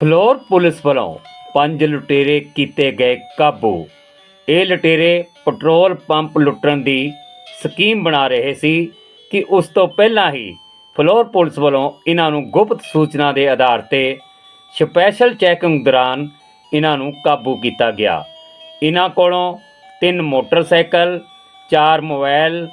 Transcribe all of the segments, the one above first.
Floor police ਵੱਲੋਂ ਪੰਜ ਲੁਟੇਰੇ ਕੀਤੇ ਗਏ ਕਾਬੂ। ਇਹ ਲੁਟੇਰੇ ਪੈਟਰੋਲ ਪੰਪ ਲੁੱਟਣ ਦੀ ਸਕੀਮ ਬਣਾ ਰਹੇ ਸੀ ਕਿ ਉਸ ਤੋਂ ਪਹਿਲਾਂ ਹੀ ਫਲੋਰ ਪੁਲਿਸ ਵੱਲੋਂ ਇਹਨਾਂ ਨੂੰ ਗੁਪਤ ਸੂਚਨਾ ਦੇ ਆਧਾਰ ਤੇ ਸਪੈਸ਼ਲ ਚੈਕਿੰਗ ਦੌਰਾਨ ਇਹਨਾਂ ਨੂੰ ਕਾਬੂ ਕੀਤਾ ਗਿਆ। ਇਹਨਾਂ ਕੋਲੋਂ ਤਿੰਨ ਮੋਟਰਸਾਈਕਲ, ਚਾਰ ਮੋਬਾਈਲ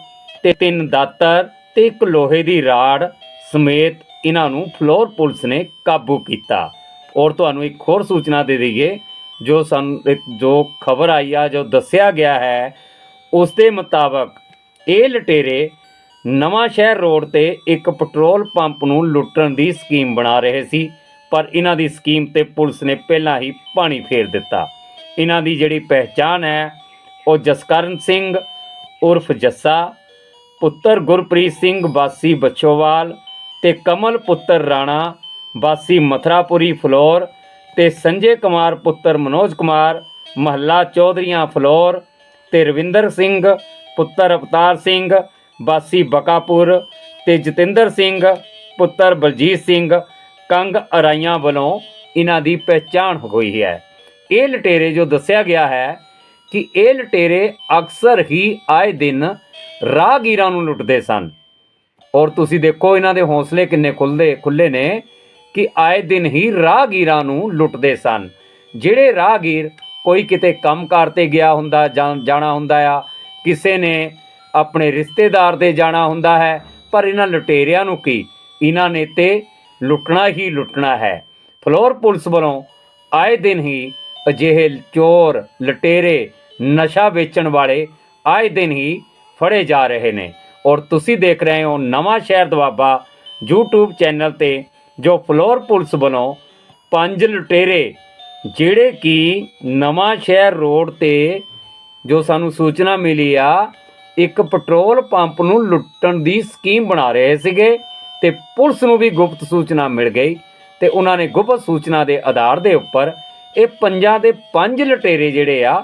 ਤੇ ਤਿੰਨ ਦਾਤਰ ਤੇ ਇੱਕ ਲੋਹੇ ਦੀ ਰਾੜ ਸਮੇਤ ਇਹਨਾਂ ਨੂੰ ਫਲੋਰ ਪੁਲਿਸ ਨੇ ਕਾਬੂ ਕੀਤਾ। ਔਰ ਤੁਹਾਨੂੰ ਇੱਕ ਹੋਰ ਸੂਚਨਾ ਦੇ ਦਈਏ, ਜੋ ਸਾਨੂੰ ਜੋ ਖਬਰ ਆਈ ਆ, ਜੋ ਦੱਸਿਆ ਗਿਆ ਹੈ, ਉਸ ਦੇ ਮੁਤਾਬਕ ਇਹ ਲਟੇਰੇ ਨਵਾਂ ਸ਼ਹਿਰ ਰੋਡ ਤੇ ਇੱਕ ਪੈਟਰੋਲ ਪੰਪ ਨੂੰ ਲੁੱਟਣ ਦੀ ਸਕੀਮ ਬਣਾ ਰਹੇ ਸੀ, ਪਰ ਇਹਨਾਂ ਦੀ ਸਕੀਮ ਤੇ ਪੁਲਿਸ ਨੇ ਪਹਿਲਾਂ ਹੀ ਪਾਣੀ ਫੇਰ ਦਿੱਤਾ। ਇਹਨਾਂ ਦੀ ਜਿਹੜੀ ਪਹਿਚਾਣ ਹੈ, ਉਹ ਜਸਕਰਨ ਸਿੰਘ ਉਰਫ ਜੱਸਾ, ਪੁੱਤਰ ਗੁਰਪ੍ਰੀਤ ਸਿੰਘ ਵਾਸੀ ਬਚੋਵਾਲ ਤੇ ਕਮਲ ਪੁੱਤਰ ਰਾਣਾ ਵਾਸੀ ਮਥਰਾਪੁਰੀ ਫਲੋਰ ਤੇ ਸੰਜੇ ਕੁਮਾਰ ਪੁੱਤਰ ਮਨੋਜ ਕੁਮਾਰ, ਮਹੱਲਾ ਚੌਧਰੀਆਂ ਫਲੋਰ ਤੇ ਰਵਿੰਦਰ ਸਿੰਘ, ਪੁੱਤਰ ਅਵਤਾਰ ਸਿੰਘ, ਵਾਸੀ ਬਕਾਪੁਰ ਤੇ ਜਤਿੰਦਰ ਸਿੰਘ, ਪੁੱਤਰ ਬਲਜੀਤ ਸਿੰਘ, ਕੰਗ ਅਰਾਈਆਂ ਵੱਲੋਂ ਇਹਨਾਂ ਦੀ ਪਹਿਚਾਣ ਹੋਈ ਹੈ। ਇਹ ਲਟੇਰੇ ਜੋ ਦੱਸਿਆ ਗਿਆ ਹੈ ਕਿ ਇਹ ਲਟੇਰੇ ਅਕਸਰ ਹੀ ਆਏ ਦਿਨ ਰਾਹਗੀਰਾਂ ਨੂੰ ਲੁੱਟਦੇ ਸਨ। ਔਰ ਤੁਸੀਂ ਦੇਖੋ ਇਹਨਾਂ ਦੇ ਹੌਸਲੇ ਕਿੰਨੇ ਖੁੱਲਦੇ ਖੁੱਲੇ ਨੇ। ਕਿ ਆਏ ਦਿਨ ਹੀ ਰਾਹਗੀਰਾਂ ਨੂੰ ਲੁੱਟਦੇ ਸਨ। ਜਿਹੜੇ ਰਾਹਗੀਰ ਕੋਈ ਕਿਤੇ ਕੰਮਕਾਰ ਤੇ ਗਿਆ ਹੁੰਦਾ, ਜਾਂ, ਜਾਣਾ ਹੁੰਦਾ ਆ, ਕਿਸੇ ਨੇ ਆਪਣੇ ਰਿਸ਼ਤੇਦਾਰ ਦੇ ਜਾਣਾ ਹੁੰਦਾ ਹੈ, ਪਰ ਇਹਨਾਂ ਲੁਟੇਰਿਆਂ ਨੂੰ ਕੀ? ਇਹਨਾਂ ਨੇ ਤੇ ਲੁੱਟਣਾ ਹੀ ਲੁੱਟਣਾ ਹੈ। ਫਲੋਰ ਪੁਲਿਸ ਵੱਲੋਂ ਆਏ ਦਿਨ ਹੀ ਅਜਿਹੇ ਚੋਰ, ਲਟੇਰੇ, ਨਸ਼ਾ ਵੇਚਣ ਵਾਲੇ ਆਏ ਦਿਨ ਹੀ ਫੜੇ ਜਾ ਰਹੇ ਨੇ। ਔਰ ਤੁਸੀਂ ਦੇਖ ਰਹੇ ਹੋ ਨਵਾਂ ਸ਼ਹਿਰ ਦਵਾਬਾ YouTube ਚੈਨਲ ਤੇ ਜੋ ਫਲੋਰ ਪੁਲਿਸ ਵੱਲੋਂ ਪੰਜ ਲੁਟੇਰੇ, ਜਿਹੜੇ ਕਿ ਨਵਾਂ ਸ਼ਹਿਰ ਰੋਡ ਤੇ ਜੋ ਸਾਨੂੰ ਸੂਚਨਾ ਮਿਲੀ ਆ, ਇੱਕ ਪੈਟਰੋਲ ਪੰਪ ਨੂੰ ਲੁੱਟਣ ਦੀ ਸਕੀਮ ਬਣਾ ਰਹੇ ਸੀਗੇ ਤੇ ਪੁਲਿਸ ਨੂੰ ਵੀ ਗੁਪਤ ਸੂਚਨਾ ਮਿਲ ਗਈ ਤੇ ਉਹਨਾਂ ਨੇ ਗੁਪਤ ਸੂਚਨਾ ਦੇ ਆਧਾਰ ਦੇ ਉੱਪਰ ਇਹ ਪੰਜਾਂ ਦੇ ਪੰਜ ਲੁਟੇਰੇ ਜਿਹੜੇ ਆ,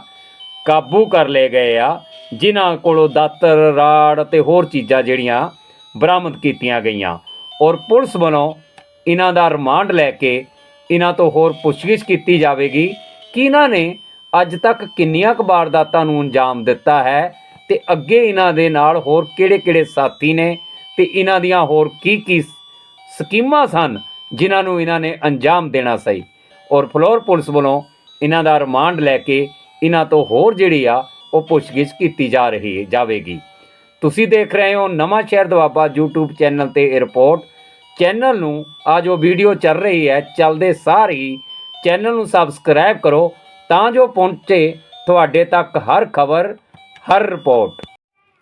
ਕਾਬੂ ਕਰ ਲਏ ਗਏ ਆ, ਜਿਨ੍ਹਾਂ ਕੋਲੋਂ ਦਾਤਰ, ਰਾੜ ਤੇ ਹੋਰ ਚੀਜ਼ਾਂ ਜਿਹੜੀਆਂ ਬਰਾਮਦ ਕੀਤੀਆਂ ਗਈਆਂ। ਔਰ ਪੁਲਿਸ ਵੱਲੋਂ ਇਹਨਾਂ ਦਾ ਰਿਮਾਂਡ ਲੈ ਕੇ ਇਹਨਾਂ ਤੋਂ ਹੋਰ ਪੁੱਛਗਿੱਛ ਕੀਤੀ ਜਾਵੇਗੀ। ਕਿ ਇਹਨਾਂ ਨੇ ਅੱਜ ਤੱਕ ਕਿੰਨੀਆਂ ਕੁ ਵਾਰਦਾਤਾਂ ਨੂੰ ਅੰਜਾਮ ਦਿੱਤਾ ਹੈ ਤੇ ਅੱਗੇ ਇਹਨਾਂ ਦੇ ਨਾਲ ਹੋਰ ਕਿਹੜੇ-ਕਿਹੜੇ ਸਾਥੀ ਨੇ ਤੇ ਇਹਨਾਂ ਦੀਆਂ ਹੋਰ ਕੀ-ਕੀ ਸਕੀਮਾਂ ਸਨ ਜਿਨ੍ਹਾਂ ਨੂੰ ਇਹਨਾਂ ਨੇ ਅੰਜਾਮ ਦੇਣਾ ਸਹੀ? ਔਰ ਫਲੋਰ ਪੁਲਿਸ ਵੱਲੋਂ ਇਹਨਾਂ ਦਾ ਰਿਮਾਂਡ ਲੈ ਕੇ ਇਹਨਾਂ ਤੋਂ ਹੋਰ ਜਿਹੜੀ ਆ, ਉਹ ਪੁੱਛਗਿੱਛ ਕੀਤੀ ਜਾ ਰਹੀ ਹੈ ਜਾਵੇਗੀ। ਤੁਸੀਂ ਦੇਖ ਰਹੇ ਹੋ ਨਵਾਂ ਸ਼ਹਿਰ ਦਵਾਬਾ YouTube ਚੈਨਲ ਤੇ ਇਹ ਰਿਪੋਰਟ। ਚੈਨਲ ਨੂੰ ਆ ਜੋ ਵੀਡੀਓ ਚੱਲ ਰਹੀ ਹੈ, ਚੱਲਦੇ ਸਾਰ ਹੀ ਚੈਨਲ ਨੂੰ ਸਬਸਕ੍ਰਾਈਬ ਕਰੋ ਤਾਂ ਜੋ ਪਹੁੰਚੇ ਤੁਹਾਡੇ ਤੱਕ ਹਰ ਖਬਰ, ਹਰ ਰਿਪੋਰਟ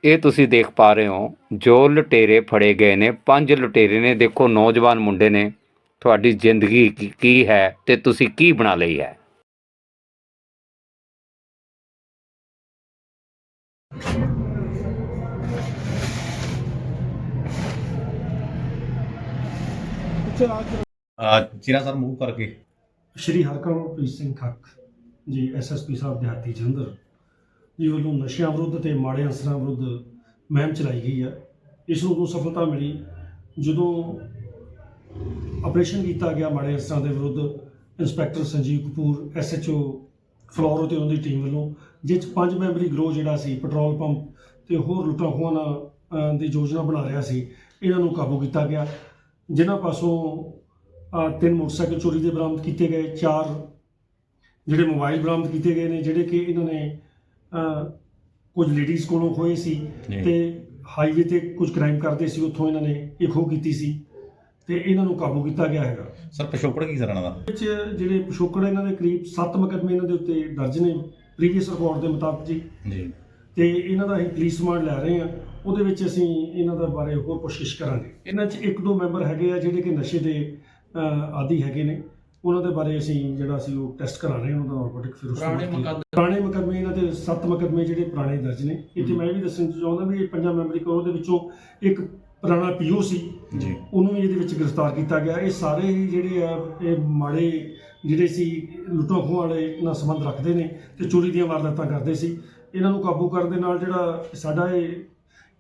ਇਹ ਤੁਸੀਂ ਦੇਖ ਪਾ ਰਹੇ ਹੋ, ਜੋ ਲੁਟੇਰੇ ਫੜੇ ਗਏ ਨੇ, ਪੰਜ ਲੁਟੇਰੇ ਨੇ। ਦੇਖੋ, ਨੌਜਵਾਨ ਮੁੰਡੇ ਨੇ, ਤੁਹਾਡੀ ਜ਼ਿੰਦਗੀ ਕੀ- ਕੀ ਹੈ ਤੇ ਤੁਸੀਂ ਕੀ ਬਣਾ ਲਈ ਹੈ? ਆ ਚੀਨਾ ਸਰ ਮੂਵ ਕਰਕੇ। ਸ਼੍ਰੀ ਹਰਕਰਮਪ੍ਰੀਤ ਸਿੰਘ ਖੱਕ ਜੀ ਐਸਐਸਪੀ ਸਾਹਿਬ ਦਿਹਾਤੀ ਜਲੰਧਰ ਜੀ ਵੱਲੋਂ ਨਸ਼ਿਆਂ ਵਿਰੁੱਧ ਤੇ ਮਾੜੇ ਅਸਰਾਂ ਵਿਰੁੱਧ ਮੁਹਿੰਮ ਚਲਾਈ ਗਈ ਹੈ। ਇਸ ਨੂੰ ਉਦੋਂ ਸਫਲਤਾ ਮਿਲੀ ਜਦੋਂ ਆਪਰੇਸ਼ਨ ਕੀਤਾ ਗਿਆ ਮਾੜੇ ਅਸਰਾਂ ਦੇ ਵਿਰੁੱਧ। ਇੰਸਪੈਕਟਰ ਸੰਜੀਵ ਕਪੂਰ ਐਸਐਚਓ ਫਲੋਰ ਤੇ ਉਹਦੀ ਟੀਮ ਵੱਲੋਂ, ਜਿਸ 'ਚ ਪੰਜ ਮੈਂਬਰੀ ਗਰੋਹ ਜਿਹੜਾ ਸੀ, ਪੈਟਰੋਲ ਪੰਪ ਤੇ ਹੋਰ ਲੁੱਟਾਂ ਖੋਹਾਂ ਦੀ ਯੋਜਨਾ ਬਣਾ ਰਿਹਾ ਸੀ, ਇਹਨਾਂ ਨੂੰ ਕਾਬੂ ਕੀਤਾ ਗਿਆ। ਜਿਨ੍ਹਾਂ ਪਾਸੋਂ ਤਿੰਨ ਮੋਟਰਸਾਈਕਲ ਚੋਰੀ ਦੇ ਬਰਾਮਦ ਕੀਤੇ ਗਏ ਚਾਰ ਜਿਹੜੇ ਮੋਬਾਈਲ ਬਰਾਮਦ ਕੀਤੇ ਗਏ ਨੇ ਜਿਹੜੇ ਕਿ ਇਹਨਾਂ ਨੇ ਅ, ਕੁਝ ਲੇਡੀਜ਼ ਕੋਲੋਂ ਖੋਏ ਸੀ। ਤੇ ਹਾਈਵੇ ਤੇ ਕੁਝ ਕ੍ਰਾਈਮ ਕਰਦੇ ਸੀ ਉੱਥੋਂ ਇਹਨਾਂ ਨੇ ਇਹ ਖੋਹ ਕੀਤੀ ਸੀ ਤੇ ਇਹਨਾਂ ਨੂੰ ਕਾਬੂ ਕੀਤਾ ਗਿਆ ਹੈਗਾ। ਸਰ ਪਿਛੋਕੜ ਕੀ ਸਰ ਇਹਨਾਂ ਦਾ? ਵਿੱਚ ਜਿਹੜੇ ਪਿਛੋਕੜ ਇਹਨਾਂ ਦੇ ਕਰੀਬ 7 ਮੁਕੱਦਮੇ ਇਹਨਾਂ ਦੇ ਉੱਤੇ ਦਰਜ ਨੇ ਪ੍ਰੀਵੀਅਸ ਰਿਕਾਰਡ ਦੇ ਮੁਤਾਬਕ ਜੀ। ਜੀ। ਤੇ ਇਹਨਾਂ ਦਾ ਅਸੀਂ ਪੁਲਿਸ ਰਿਮਾਂਡ ਲੈ ਰਹੇ ਹਾਂ। ਉਹਦੇ ਵਿੱਚ ਅਸੀਂ ਇਹਨਾਂ ਦਾ ਬਾਰੇ ਹੋਰ ਕੋਸ਼ਿਸ਼ ਕਰਾਂਗੇ। ਇਹਨਾਂ 'ਚ ਇੱਕ ਦੋ ਮੈਂਬਰ ਹੈਗੇ ਆ ਜਿਹੜੇ ਕਿ ਨਸ਼ੇ ਦੇ ਆਦੀ ਹੈਗੇ ਨੇ। ਉਹਨਾਂ ਦੇ ਬਾਰੇ ਅਸੀਂ ਜਿਹੜਾ ਸੀ ਉਹ ਟੈਸਟ ਕਰਾ ਰਹੇ ਹਾਂ ਉਹਨਾਂ ਦਾ ਨਾਰਕੋਟਿਕ ਫਿਰ ਉਸ ਪੁਰਾਣੇ ਮੁਕੱਦਮੇ- ਪੁਰਾਣੇ ਮੁਕੱਦਮੇ ਇਹਨਾਂ ਦੇ 7 ਮੁਕੱਦਮੇ ਜਿਹੜੇ ਪੁਰਾਣੇ ਦਰਜ ਨੇ। ਇੱਥੇ ਮੈਂ ਇਹ ਵੀ ਦੱਸਣਾ ਚਾਹੁੰਦਾ ਵੀ ਇਹ ਪੰਜਾਂ ਮੈਂਬਰੀ ਕੋਲ ਦੇ ਵਿੱਚੋਂ ਇੱਕ ਪੁਰਾਣਾ ਪੀਓ ਸੀ। ਜੀ। ਉਹਨੂੰ ਵੀ ਇਹਦੇ ਵਿੱਚ ਗ੍ਰਿਫਤਾਰ ਕੀਤਾ ਗਿਆ। ਇਹ ਸਾਰੇ ਹੀ ਜਿਹੜੇ ਆ ਇਹ ਮਾੜੇ ਜਿਹੜੇ ਸੀ ਲੁੱਟਾਂ ਖੋਹਾਂ ਵਾਲੇ ਨਾਲ ਸੰਬੰਧ ਰੱਖਦੇ ਨੇ ਤੇ ਚੋਰੀ ਦੀਆਂ ਵਾਰਦਾਤਾਂ ਕਰਦੇ ਸੀ। ਇਹਨਾਂ ਨੂੰ ਕਾਬੂ ਕਰਨ ਦੇ ਨਾਲ ਜਿਹੜਾ ਸਾਡਾ ਇਹ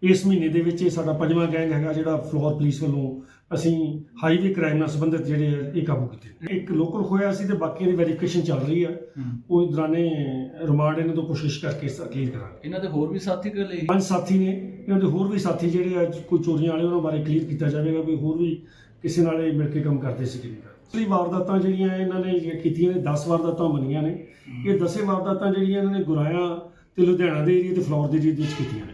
ਇਸ ਮਹੀਨੇ ਦੇ ਵਿੱਚ ਇਹ ਸਾਡਾ ਪੰਜਵਾਂ ਗੈਂਗ ਹੈਗਾ ਜਿਹੜਾ ਫਲੋਰ ਪੁਲਿਸ ਵੱਲੋਂ ਅਸੀਂ ਹਾਈਵੇ ਕ੍ਰਾਈਮ ਨਾਲ ਸੰਬੰਧਿਤ ਜਿਹੜੇ ਇਹ ਕਾਬੂ ਕੀਤੇ ਇੱਕ ਲੋਕਲ ਹੋਇਆ ਸੀ ਤੇ ਬਾਕੀਆਂ ਦੀ ਵੈਰੀਫਿਕੇਸ਼ਨ ਚੱਲ ਰਹੀ ਆ। ਉਹ ਦੌਰਾਨੇ ਰਿਮਾਂਡ ਇਹਨਾਂ ਤੋਂ ਕੋਸ਼ਿਸ਼ ਕਰਕੇ ਕਲੀਅਰ ਕਰਾਂਗੇ। ਇਹਨਾਂ ਦੇ ਹੋਰ ਵੀ ਸਾਥੀ ਕਰ ਲਈ ਪੰਜ ਸਾਥੀ ਨੇ ਇਹਨਾਂ ਦੇ ਹੋਰ ਵੀ ਸਾਥੀ ਜਿਹੜੇ ਆ ਕੋਈ ਚੋਰੀਆਂ ਵਾਲੇ ਉਹਨਾਂ ਬਾਰੇ ਕਲੀਅਰ ਕੀਤਾ ਜਾਵੇਗਾ ਵੀ ਹੋਰ ਵੀ ਕਿਸੇ ਨਾਲ ਇਹ ਮਿਲ ਕੇ ਕੰਮ ਕਰਦੇ ਸੀ ਕਿ ਨਹੀਂ ਕਰਦੇ। ਅਸਲੀ ਵਾਰਦਾਤਾਂ ਜਿਹੜੀਆਂ ਇਹਨਾਂ ਨੇ ਕੀਤੀਆਂ ਨੇ 10 ਵਾਰਦਾਤਾਂ ਮੰਨੀਆਂ ਨੇ। ਇਹ 10 ਵਾਰਦਾਤਾਂ ਜਿਹੜੀਆਂ ਇਹਨਾਂ ਨੇ ਗੁਰਾਇਆ ਤੇ ਲੁਧਿਆਣਾ ਦੇ ਏਰੀਆ ਤੇ ਫਲੋਰ ਦੇ ਏਰੀਆ ਦੇ ਵਿੱਚ ਕੀਤੀਆਂ ਨੇ।